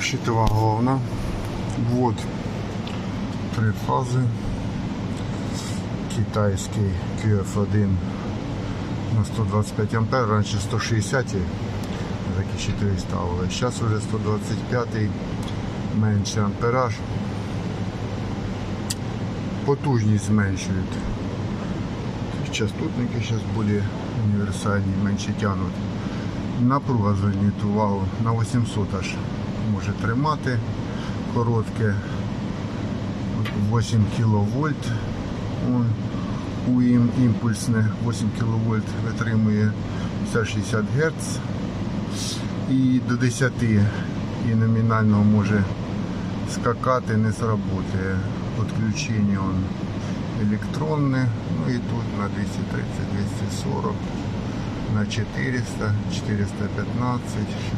Щитова головна. Ввод три фази. Китайський QF1 на 125 ампер, раніше 160 такі щитові ставили. Зараз вже 125 менше ампераж. Потужність зменшують. Частотники зараз більш універсальні, менше тягнуть. Напруга зверніть увагу на 800 аж може тримати коротке. 8 кВт. У імпульсне 8 кВт витримує 50-60 Гц і до 10 і номінально може скакати, не сработає. Підключення он електронне, ну і тут на 230, 240, на 400, 415,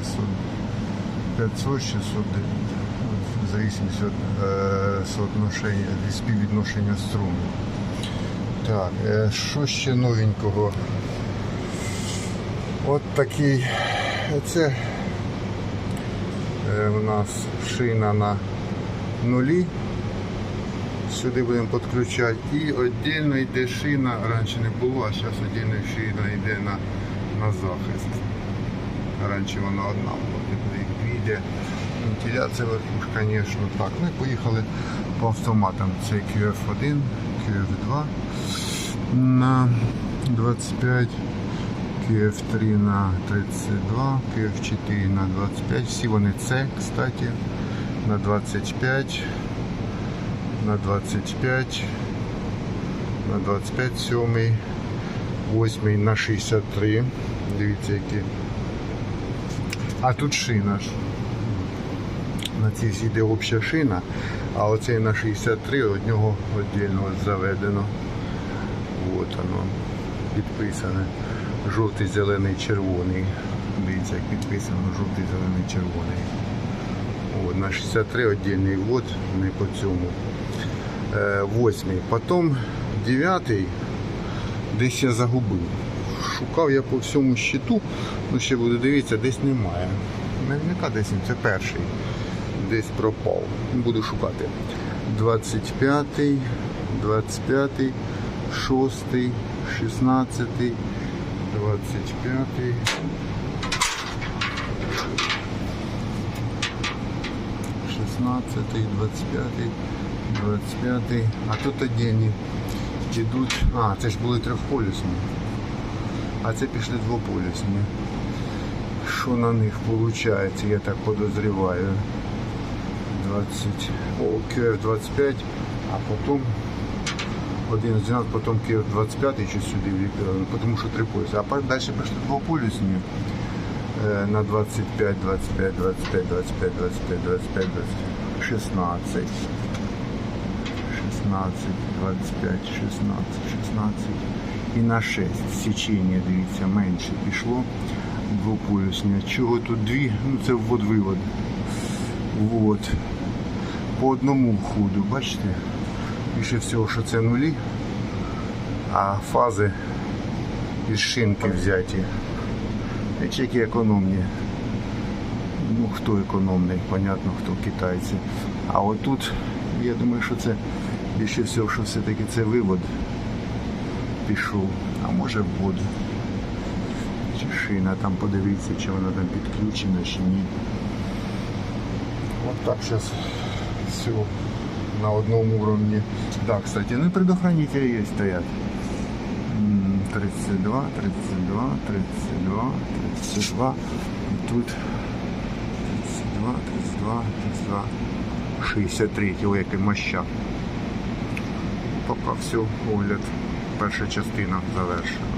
600, 500, 600, в зависимости від е, соотношення, від співвідношення струн. Так, е, що ще новенького? От такий, це е, у нас шина на нулі. Сюди будемо підключати. І віддільно йде шина, раніше не було, а зараз віддільно шина йде на, на захист. Раніше вона одна була, йде. Вентиляція верхушка, звісно, так. Ну і поїхали по автоматам. Це QF1, QF2 на 25, QF3 на 32, QF4 на 25. Всі вони це, кстати, на 25 на 25, на 25 сьомий, восьмий на 63. Дивіться які. А тут шина ж. На цій йде обща шина, а оцей на 63 од нього віддільно заведено. От воно підписане. Жовтий, зелений, червоний. Дивіться, як підписано жовтий, зелений, червоний. От, на 63 віддільний ввод, не по цьому. Е, Восьмий. Потім дев'ятий десь я загубив. Шукав я по всьому щиту, ну ще буду дивитися, десь немає. Наверняка десь це перший. Десь пропав. Буду шукати. 25, 25, 6, 16, 25. 16, 25, 25. А тут одні йдуть. А, це ж були трьохполюсні. А це пішли двополюсні. Що на них виходить, я так подозріваю. 20, о, QF25, а потім один з 12, потім QF25 ще сюди, тому що три полюси. А далі пішли двополюсні е, на 25, 25, 25, 25, 25, 25, 25, 16. 16, 25, 16, 16 і на 6 січення, дивіться, менше пішло двополюсне. Чого тут дві? Ну це ввод-вивод. По одному входу, бачите? Більше всього, що це нулі, а фази із шинки взяті. Які економні. Ну, хто економний, понятно, хто китайці. А отут, я думаю, що це більше всього, що все-таки це вивод пішов, а може ввод. Чи шина там подивіться, чи вона там підключена, чи ні. От так зараз все на одному уровне. Да, кстати, ну предохранители есть стоят. 32, 32, 32, 32. И тут 32, 32, 32, 63. Ой, який моща. Поки все, огляд. Перша частина завершена.